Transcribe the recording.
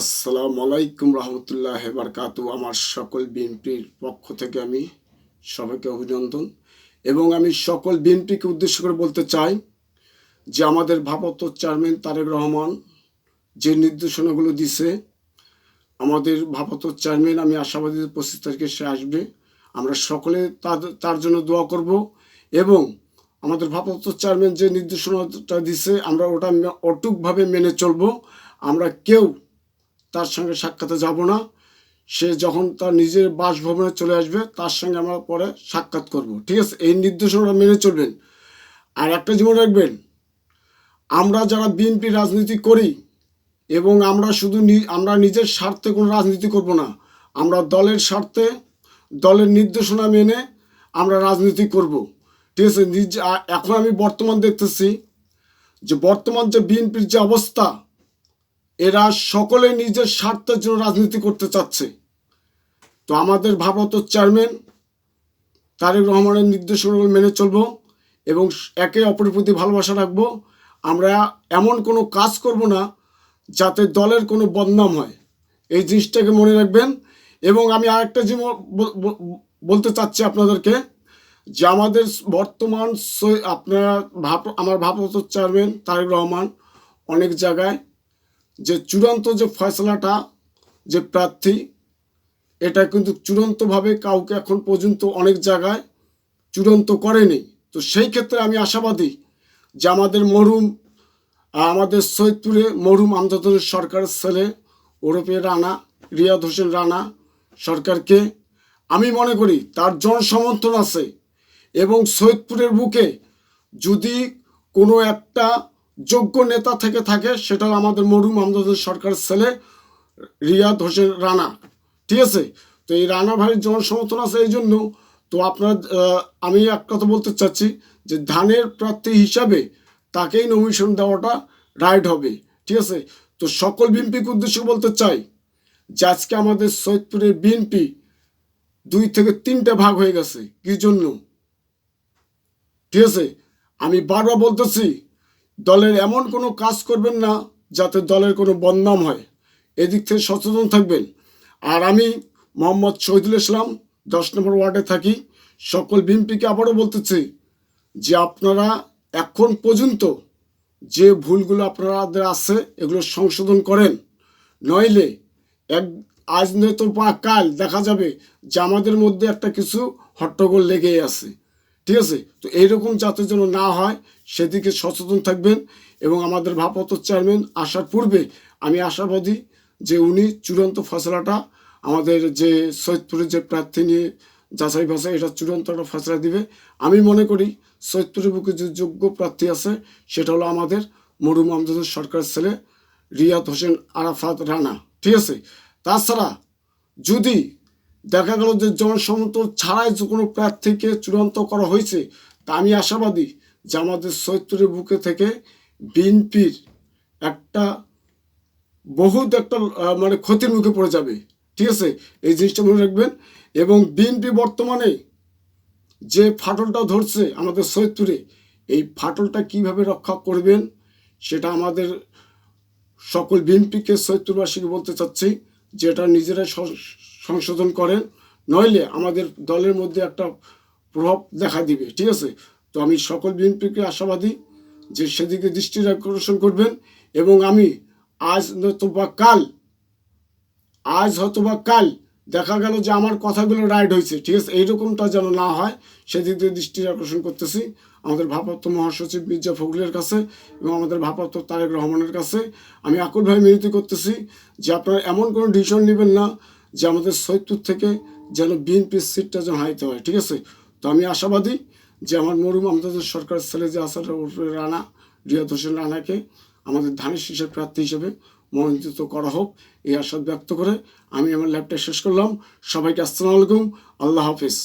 আসসালামু আলাইকুম রহমতুল্লাহ বারকাতু আমার সকল বিএনপির পক্ষ থেকে আমি সবাইকে অভিনন্দন। এবং আমি সকল বিএনপিকে উদ্দেশ্য করে বলতে চাই যে আমাদের ভারপ্রাপ্ত চেয়ারম্যান তারেক রহমান যে নির্দেশনাগুলো দিছে আমাদের ভারপ্রাপ্ত চেয়ারম্যান, আমি আশাবাদী পঁচিশ তারিখে সে আসবে। আমরা সকলে তার তার জন্য দোয়া করব এবং আমাদের ভারপ্রাপ্ত চেয়ারম্যান যে নির্দেশনাটা দিছে আমরা ওটা অটুকভাবে মেনে চলবো। আমরা কেউ তার সঙ্গে সাক্ষাতে যাব না। সে যখন তার নিজের বাসভবনে চলে আসবে, তার সঙ্গে আমরা পরে সাক্ষাৎ করব, ঠিক আছে? এই নির্দেশনা মেনে চলবেন। আর একটা জীবন রাখবেন, আমরা যারা বিএনপি রাজনীতি করি এবং আমরা শুধু আমরা নিজের স্বার্থে কোনো রাজনীতি করব না, আমরা দলের স্বার্থে, দলের নির্দেশনা মেনে আমরা রাজনীতি করব, ঠিক আছে? এখন আমি বর্তমান দেখতেছি যে বর্তমান যে বিএনপির যে অবস্থা এরা সকলে নিজের স্বার্থের জন্য রাজনীতি করতে চাচ্ছে। তো আমাদের ভারত চেয়ারম্যান তারেক রহমানের নির্দেশনাগুলো মেনে চলবো এবং একে অপরের প্রতি ভালোবাসা রাখব। আমরা এমন কোনো কাজ করব না যাতে দলের কোনো বদনাম হয়। এই জিনিসটাকে মনে রাখবেন। এবং আমি আরেকটা জিনিস বল- বল- বলতে চাচ্ছি আপনাদেরকে যে আমাদের বর্তমান আপনারা ভাব আমার ভারত চেয়ারম্যান তারেক রহমান অনেক জায়গায় যে চূড়ান্ত যে ফয়সলাটা, যে প্রার্থী, এটা কিন্তু চূড়ান্তভাবে কাউকে এখন পর্যন্ত অনেক জায়গায় চূড়ান্ত করেনি। তো সেই ক্ষেত্রে আমি আশাবাদী যে আমাদের মরুম আমাদের সৈয়দপুরে মরুম আমদাদুল সরকারের ছেলে, ওরফে রানা, রিয়াদ হোসেন রানা সরকারকে আমি মনে করি তার জনসমর্থন আছে এবং সৈয়দপুরের বুকে যদি কোনো একটা যোগ্য নেতা থেকে থাকে, সেটা আমাদের মরুম আমদাদুল সরকারের ছেলে রিয়াদ হোসেন রানা। ঠিক আছে? তো এই রানা ভাইয়ের জনসমর্থন আছে এই জন্য, তো আপনার আমি এক কথা বলতে চাচ্ছি যে ধানের প্রার্থী হিসাবে তাকেই নমিনেশন দেওয়াটা রাইট হবে। ঠিক আছে? তো সকল বিএনপিকে উদ্দেশ্যে বলতে চাই যে আজকে আমাদের সৈয়দপুরের বিএনপি দুই থেকে তিনটা ভাগ হয়ে গেছে। কি জন্য? ঠিক আছে? আমি বারবার বলতেছি দলের এমন কোনো কাজ করবেন না যাতে দলের কোনো বদনাম হয়। এদিক থেকে সচেতন থাকবেন। আর আমি মোহাম্মদ শহীদুল ইসলাম, দশ নম্বর ওয়ার্ডে থাকি। সকল বিএনপিকে আবারও বলতেছি যে আপনারা এখন পর্যন্ত যে ভুলগুলো আপনাদের আছে, এগুলো সংশোধন করেন। নইলে এক আজ নয়তো বা কাল দেখা যাবে যে আমাদের মধ্যে একটা কিছু হট্টগোল লেগেই আছে। ঠিক আছে? তো এইরকম যাতে যেন না হয়, সেদিকে সচেতন থাকবেন এবং আমাদের ভারপ্রাপ্ত চেয়ারম্যান আসার পূর্বে আমি আশাবাদী যে উনি চূড়ান্ত ফসলাটা আমাদের যে সৈয়দপুরের যে প্রার্থী নিয়ে যাচাই বাছাই, এটা চূড়ান্ত একটা ফসলা দিবে। আমি মনে করি সৈয়দপুরের বুকে যে যোগ্য প্রার্থী আছে, সেটা হলো আমাদের মরুম আমদাদুর সরকার ছেলে রিয়াদ হোসেন আরাফাত রানা। ঠিক আছে? তাছাড়া যদি দেখা গেল যে জনসমর্থন ছাড়াই যে কোনো প্রার্থীকে চূড়ান্ত করা হয়েছে, তা আমি আশাবাদী যে আমাদের সৈয়দপুরের বুকে থেকে বিএনপির একটা বহুত একটা মানে ক্ষতির মুখে পড়ে যাবে। ঠিক আছে? এই জিনিসটা মনে রাখবেন। এবং বিএনপি বর্তমানে যে ফাটলটা ধরছে আমাদের সৈয়দপুরে, এই ফাটলটা কীভাবে রক্ষা করবেন সেটা আমাদের সকল বিএনপিকে সৈয়দপুরবাসীকে বলতে চাচ্ছি যে এটা নিজেরাই সং- সংশোধন করেন, নইলে আমাদের দলের মধ্যে একটা প্রভাব দেখা দিবে, ঠিক আছে? তো আমি সকল বিএনপিকে আশাবাদী যে সেদিকে দৃষ্টি আকর্ষণ করবেন এবং আমি আজ নতুবা কাল, আজ হয়তো বা কাল দেখা গেল যে আমার কথাগুলো রাইড হয়েছে, ঠিক আছে? এইরকমটা যেন না হয়, সেদিক দৃষ্টি আকর্ষণ করতেছি। আমাদের ভারপ্রাপ্ত মহাসচিব মির্জা ফখরুলের কাছে এবং আমাদের ভারপ্রাপ্ত তারেক রহমানের কাছে আমি আকুলভাবে মিনতি করতেছি যে আপনারা এমন কোনো ডিসিশন নেবেন না যে আমাদের সৈয়দপুর থেকে যেন বিএনপির সিটটা যেন হাইতে হয় ঠিক আছে? তো আমি আশাবাদী যে আমার মরুম আমাদের সরকার ছেলে যে আসার রানা, রিয়াদ হোসেন রানাকে আমাদের ধানের শীষের প্রার্থী হিসেবে মনোনীত করা হোক এই আশা ব্যক্ত করে আমি আমার ল্যাবটা শেষ করলাম। সবাইকে আসসালামু আলাইকুম। আল্লাহ হাফিজ।